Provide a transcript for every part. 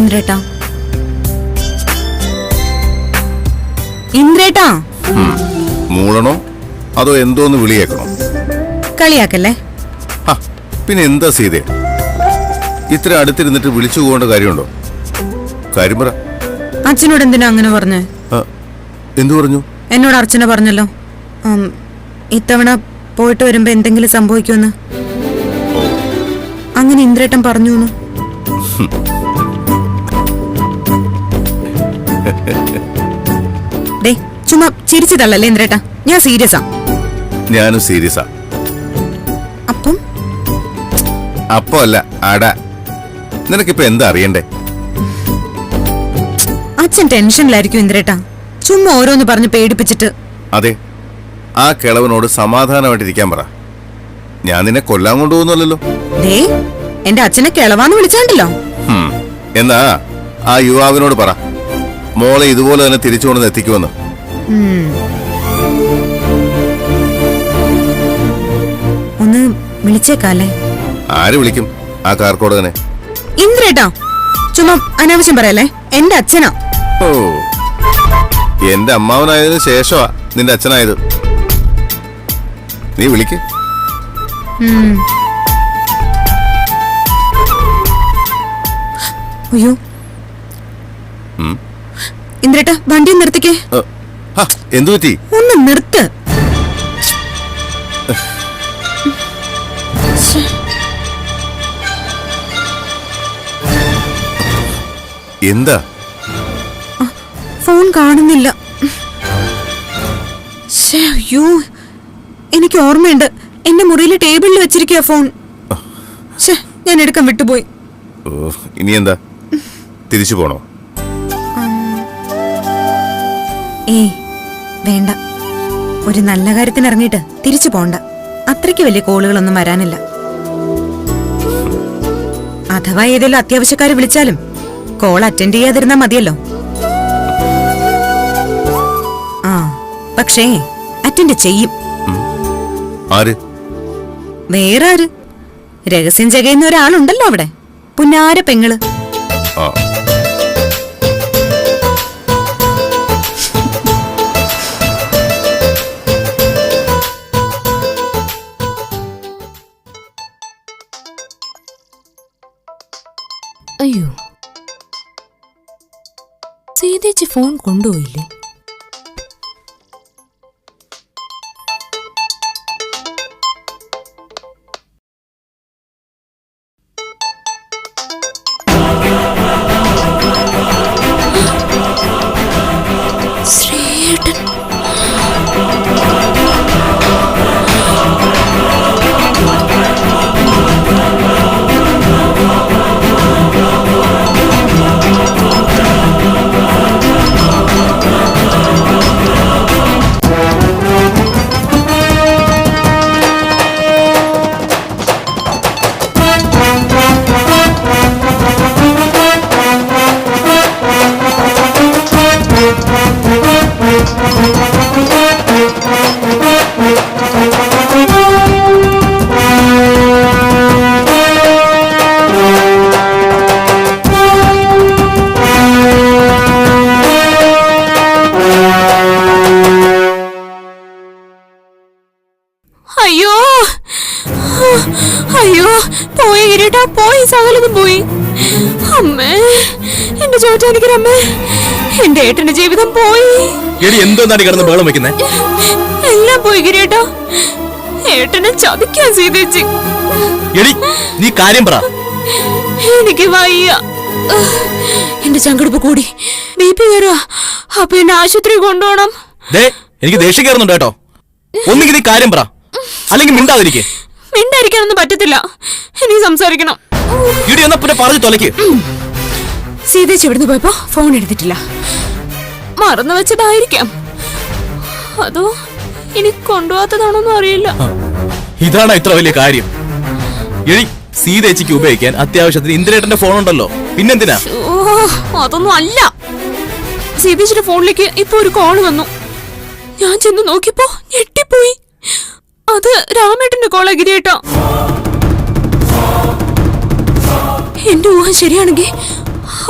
ഇന്ദ്രേട്ടാ. ഇന്ദ്രേട്ടാ. മൂളണോ അതോ എന്തോന്ന് വിളിയേക്കണോ? കളിയാക്കല്ലേ? പിന്നെ എന്താ സീതേ? ഇത്ര അടുത്തിരുന്നിട്ട് വിളിച്ചു പോകേണ്ട കാര്യമുണ്ടോ? കാര്യം പറ അച്ഛനോട് എന്തിനാ അങ്ങനെ പറഞ്ഞേ? എന്തു പറഞ്ഞു? എന്നോട് അർച്ചന പറഞ്ഞല്ലോ. ഇത്തവണ പോയിട്ട് വരുമ്പോ എന്തെങ്കിലും സംഭവിക്കുമെന്ന്. അങ്ങനെ ഇന്ദ്രേട്ടൻ പറഞ്ഞു ദേ ചുമ്മാ ചിരിച്ചു തള്ളല്ലേ ഇന്ദ്രേട്ടാ? ഞാൻ സീരിയസാ. ഞാനും സീരിയസാ. അപ്പം? അപ്പോ അല്ല അട നിനക്കിപ്പോ എന്താ അറിയണ്ടേ? അച്ഛൻ ടെൻഷനിലായിരിക്കും ഇന്ദ്രേട്ടാ. ചുമ്മാ ഓരോന്ന് പറഞ്ഞ് പേടിപ്പിച്ചിട്ട്. അതെ ആ കിളവനോട് സമാധാനമായിട്ടിരിക്കാൻ പറ. ഞാൻ നിന്നെ കൊല്ലാൻ കൊണ്ടുപോകുന്നല്ലോ ദേ എന്റെ അച്ഛനെ കിളവാന്ന് വിളിച്ചാണ്ടല്ലോ. എന്നാ ആ യുവാവിനോട് പറ. മോളെ ഇതുപോലെ തന്നെ തിരിച്ചു കൊണ്ടു എത്തിക്കുമെന്ന്. ഒന്ന് വിളിച്ചേക്കാല്ലേ? ആര് വിളിക്കും? ആ കാർക്കോടകനെ. ഇന്ദ്രേട്ടാ ചുമ്മാ അനാവശ്യം പറയല്ലേ? എന്റെ അച്ഛനാ. ഓ എന്റെ അമ്മാവനായതിനു ശേഷമാ നിന്റെ അച്ഛനായത്. നീ വിളിക്ക്. അയ്യോ. ഇന്ദ്രേട്ടാ വണ്ടി നിർത്തിക്കേ. എന്തു പറ്റി? ഒന്ന് നിർത്ത്. എന്താ? ഫോൺ കാണുന്നില്ല. അയ്യോ എനിക്ക് ഓർമ്മയുണ്ട്. എന്റെ മുറിയിലെ ടേബിളിൽ വെച്ചിരിക്കുക ഫോൺ. ഞാൻ എടുക്കാൻ വിട്ടുപോയി. ഇനി എന്താ തിരിച്ചു പോണോ? ഏയ് വേണ്ട. ഒരു നല്ല കാര്യത്തിന് ഇറങ്ങിയിട്ട് തിരിച്ചു പോണ്ട. അത്രയ്ക്ക് വലിയ കോളുകളൊന്നും വരാനില്ല. അഥവാ ഏതെങ്കിലും അത്യാവശ്യക്കാര് വിളിച്ചാലും കോൾ അറ്റൻഡ് ചെയ്യാതിരുന്നാ മതിയല്ലോ. ആ പക്ഷേ അറ്റൻഡ് ചെയ്യും. ആര്? വേറെ ആര്? രഹസ്യം ജഗയുന്ന ഒരാളുണ്ടല്ലോ അവിടെ. പുന്നാര പെങ്ങൾ. ഫോൺ കൊണ്ടുപോയില്ലേ? കിരീട്ടാ പോയി സകലതും പോയി. അമ്മേ എന്റെ ചോറ്റാനിക്കരമ്മേ എന്റെ ഏട്ടന്റെ ജീവിതം പോയി. എടി എന്തോന്നാണ് കിടന്ന് ബഹളം വെക്കുന്നേ? എല്ലാം പോയി കിരീട്ടാ ഏട്ടനെ ചതിക്കാൻ സീതേച്ചി. എടി നീ കാര്യം പറ. എനിക്ക് വയ്യ. എന്റെ ചങ്കടുപ്പ് കൂടി. ബി പി കയറുക അപ്പൊ എന്നെ ആശുപത്രി കൊണ്ടുപോകണം. എനിക്ക് ദേഷ്യം കയറുന്നുണ്ട് കേട്ടോ. ഒന്നുകിൽ നീ കാര്യം പറ. അല്ലെങ്കിൽ മിണ്ടാതിരിക്കെ. മിണ്ടായിരിക്കാനൊന്നും പറ്റത്തില്ല. ഇനി സംസാരിക്കണം. ഇടി എന്നാ പിന്നെ പറഞ്ഞു സീതേച്ചി ഇവിടുന്ന് പോയപ്പോ ഫോൺ എടുത്തിട്ടില്ല. മറന്നു വെച്ചതായിരിക്കാം അതോ ഇനി കൊണ്ടുപോകാത്തതാണോന്നും അറിയില്ല. ഇതാണ് ഇത്ര വലിയ കാര്യം. സീതേച്ചിക്ക് ഉപയോഗിക്കാൻ അത്യാവശ്യത്തിന് ഇന്ദ്രേട്ടന്റെ ഫോൺ ഉണ്ടല്ലോ. പിന്നെന്തിനാ? ഓ അതൊന്നും അല്ല. സീതേച്ചിയുടെ ഫോണിലേക്ക് ഇപ്പൊ ഒരു കോൾ വന്നു. ഞാൻ ചെന്ന് നോക്കിയപ്പോ ഞെട്ടിപ്പോയി. അത് രാമേട്ടന്റെ കോളാ ഗിരിയേട്ടാ എന്റെ ഊഹം ശരിയാണെങ്കിൽ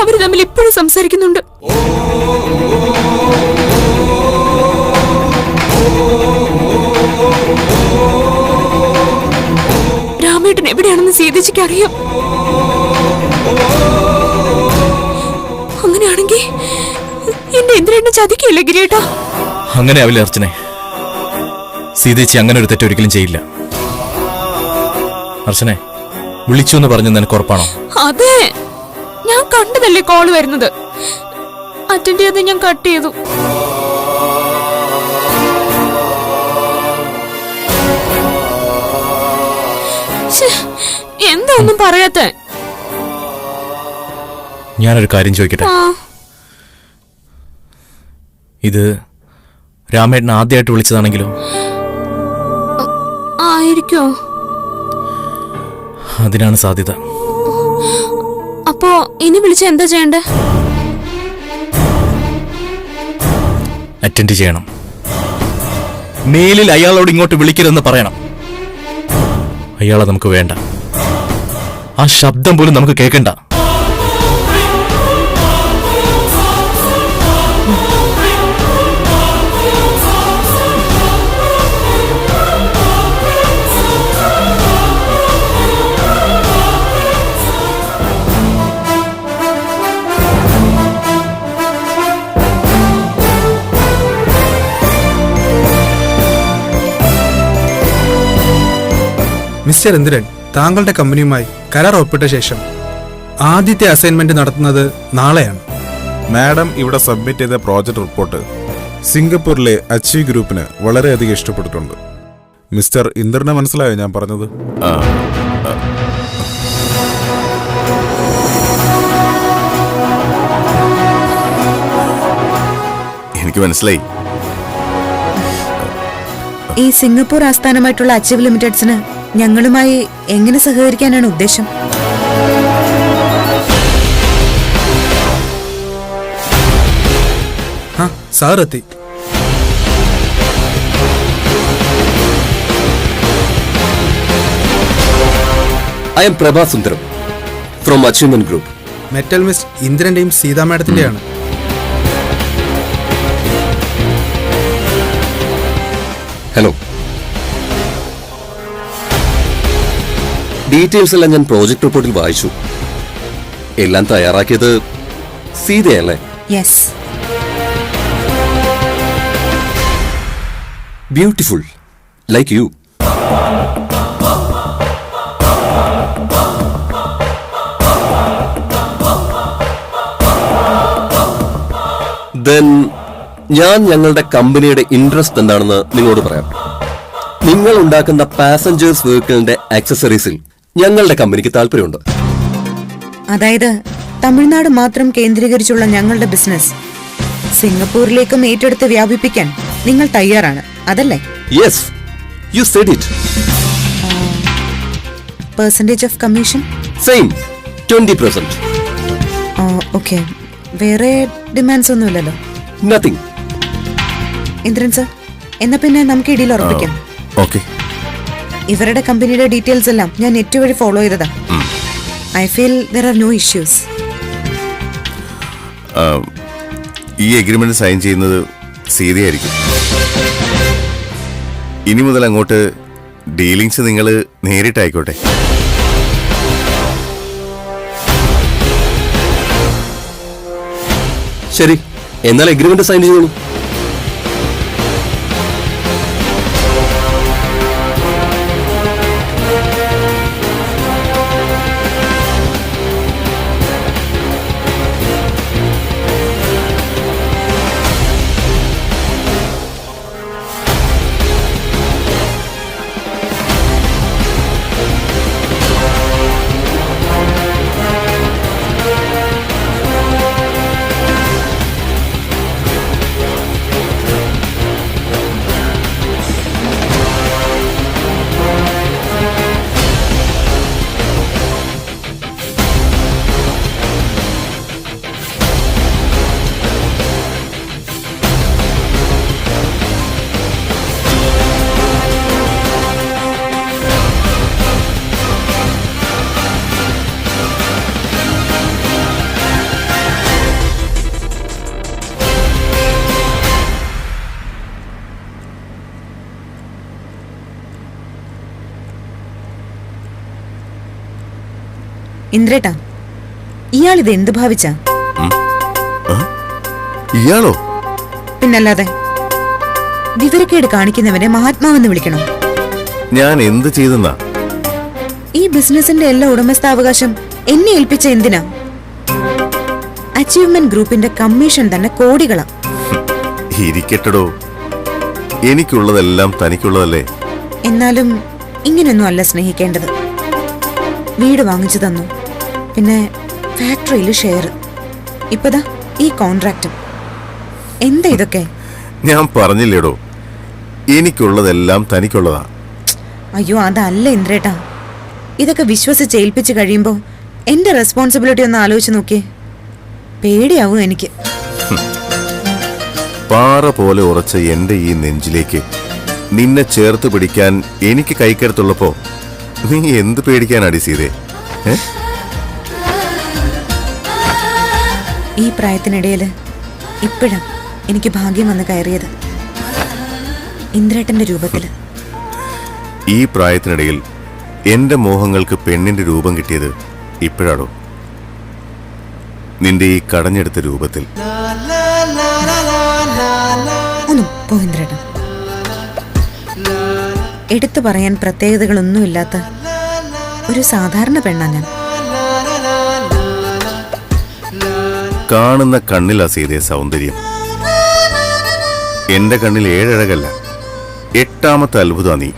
അവർ തമ്മിൽ ഇപ്പോഴും സംസാരിക്കുന്നുണ്ട്. രാമേട്ടൻ എവിടെയാണെന്ന് സീതജിക്ക് അറിയാം. അങ്ങനെയാണെങ്കിൽ എന്റെ എന്തിനാണ് ചതിക്കില്ല ഗിരിയേട്ടാ? അങ്ങനെ ആവില്ല സീതേച്ചി അങ്ങനെ ഒരു തെറ്റൊരിക്കലും ചെയ്യില്ല. അർച്ചനെ വിളിച്ചു എന്ന് പറഞ്ഞു നിനക്ക് ഉറപ്പാണോ? അതെ. ഞാൻ കണ്ടതല്ലേ കോൾ വരുന്നത്. അറ്റൻഡ് ചെയ്ത് ഞാൻ കട്ട് ചെയ്തു. എന്താ ഒന്നും പറയാത്ത? ഞാനൊരു കാര്യം ചോദിക്കട്ടെ? ഇത് രാമേട്ടൻ ആദ്യമായിട്ട് വിളിച്ചതാണെങ്കിലോ ആയിരിക്കോ? അതിനാണ് സാധ്യത. അപ്പോ ഇനി വിളിച്ച എന്താ ചെയ്യണ്ടേ? അറ്റൻഡ് ചെയ്യണം. മെയിലിൽ അയാളോട് ഇങ്ങോട്ട് വിളിക്കരുതെന്ന് പറയണം. അയാളെ നമുക്ക് വേണ്ട. ആ ശബ്ദം പോലും നമുക്ക് കേൾക്കണ്ട. മിസ്റ്റർ ഇന്ദ്രൻ താങ്കളുടെ കമ്പനിയുമായി കരാർ ഒപ്പിട്ട ശേഷം ആദ്യത്തെ അസൈൻമെന്റ് നടത്തുന്നത് നാളെയാണ്. മാഡം ഇവിടെ സബ്മിറ്റ് ചെയ്ത പ്രോജക്റ്റ് റിപ്പോർട്ട് സിംഗപ്പൂരിലെ അച്ചി ഗ്രൂപ്പിന് വളരെയധികം ഇഷ്ടപ്പെട്ടിട്ടുണ്ട്. മിസ്റ്റർ ഇന്ദ്രനെ മനസ്സിലായോ ഞാൻ പറഞ്ഞത്? എനിക്ക് മനസ്സിലായി. ഈ സിംഗപ്പൂർ ആസ്ഥാനമായിട്ടുള്ള അച്ചീവ് ലിമിറ്റഡ്സിന് ഞങ്ങളുമായി എങ്ങനെ സഹകരിക്കാനാണ് ഉദ്ദേശം? ആ sir I I Prabha Sundaram Sundaram from group metal miss ഇന്ദ്രന്റെയും Seetha മാഡത്തിന്റെയാണ് ഹലോ ഡീറ്റെയിൽസ് എല്ലാം ഞാൻ പ്രോജക്ട് റിപ്പോർട്ടിൽ വായിച്ചു. എല്ലാം തയ്യാറാക്കിയത് സീതയല്ലേ? Yes beautiful like you then ഞാൻ ഞങ്ങളുടെ കമ്പനിയുടെ ഇൻട്രസ്റ്റ് എന്താണെന്ന് നിങ്ങളോട് പറയാം. നിങ്ങൾ ഉണ്ടാക്കുന്ന പാസഞ്ചേഴ്സ് വെഹിക്കിളിന്റെ ആക്സസറീസിൽ ഞങ്ങളുടെ കമ്പനിക്ക് താല്പര്യമുണ്ട്. അതായത് തമിഴ്നാട് മാത്രം കേന്ദ്രീകരിച്ചുള്ള ഞങ്ങളുടെ ബിസിനസ് സിംഗപ്പൂരിലേക്കും ഏറ്റെടുത്ത് വ്യാപിപ്പിക്കാൻ നിങ്ങൾ തയ്യാറാണ് അതല്ലേ? Yes you said it percentage of commission same twenty percent okay വേറെ ഡിമാൻഡ്സ് ഒന്നുമില്ലല്ലോ? നത്തിങ് ഇന്ദ്രൻ സർ എന്നാ പിന്നെ നമുക്ക് ഇടയിൽ ഉറപ്പിക്കാം. ഓക്കെ ഇവരുടെ കമ്പനിയുടെ ഡീറ്റെയിൽസ് എല്ലാം ഞാൻ നെറ്റ് വഴി ഫോളോ ചെയ്തതാ I feel there are no issues ഈ എഗ്രിമെന്റ് സൈൻ ചെയ്യുന്നത് സീതയായിരിക്കും. ഇനി മുതൽ അങ്ങോട്ട് ഡീലിങ്സ് നിങ്ങൾ നേരിട്ടായിക്കോട്ടെ. ശരി എന്നാൽ എഗ്രിമെന്റ് സൈൻ ചെയ്തോളൂ. ഇന്ദ്രേട്ടാ ഇയാൾ ഇത് എന്ത് ഭാവിച്ചാ? ഇയാളോ? പിന്നല്ലാതെ വിവരക്കേട് കാണിക്കുന്നവനെ മഹാത്മാവെന്ന് വിളിക്കണം? ഞാൻ എന്ത് ചെയ്തെന്നാ? ഈ ബിസിനസിന്റെ എല്ലാ ഉടമസ്ഥാവകാശം എന്നെ ഏൽപ്പിച്ച എന്തിനാ? അച്ചീവ്മെന്റ് ഗ്രൂപ്പിന്റെ കമ്മീഷൻ തന്നെ കോടികളാ. ഇരിക്കട്ടടോ. എനിക്കുള്ളതെല്ലാം തനിക്കുള്ളതല്ലേ? എന്നാലും ഇങ്ങനെയൊന്നും അല്ല സ്നേഹിക്കേണ്ടത്. വീട് വാങ്ങിച്ചു തന്നു. പിന്നെ ഫാക്ടറിയിൽ ഷെയർ ഇപ്പതാ ഈ കോൺട്രാക്റ്റും എന്താ ഇതൊക്കെ? ഞാൻ പറഞ്ഞില്ലേടോ. എനിക്കുള്ളതെല്ലാം തനിക്കുള്ളതാ. അയ്യോ അതല്ല ഇന്ദ്രേട്ടാ. ഇതൊക്കെ വിശ്വസിച്ച് ഏൽപ്പിച്ച് കഴിയുമ്പോൾ എന്റെ റെസ്പോൺസിബിലിറ്റി ഒന്ന് ആലോചിച്ച് നോക്കിയേ. പേടിയാവും എനിക്ക്. പാറ പോലെ ഉറച്ച എന്റെ ഈ നെഞ്ചിലേക്ക് നിന്നെ ചേർത്ത് പിടിക്കാൻ എനിക്ക് കൈക്കരുത്തുള്ളപ്പോ നീ എന്ത് പേടിക്കാനാടി സീതേ? ഏ? ഈ പ്രായത്തിനിടയിൽ ഇപ്പോഴും എനിക്ക് ഭാഗ്യം വന്ന് കയറിയത്. ഇന്ദ്രേട്ടന്റെ രൂപത്തിൽ. ഈ പ്രായത്തിനിടയിൽ എന്റെ മോഹങ്ങൾക്ക് പെണ്ണിന്റെ രൂപം കിട്ടിയത് ഇപ്പോഴാണോ? നിന്റെ ഈ കടഞ്ഞെടുത്ത രൂപത്തിൽ. ഒന്നും എടുത്തു പറയാൻ പ്രത്യേകതകളൊന്നുമില്ലാത്ത ഒരു സാധാരണ പെണ്ണാണ് ഞാൻ. കാണുന്ന കണ്ണിലാ സീതയെ സൗന്ദര്യം. എന്റെ കണ്ണിൽ ഏഴഴകല്ല. എട്ടാമത്തെ അത്ഭുതമാ നീ.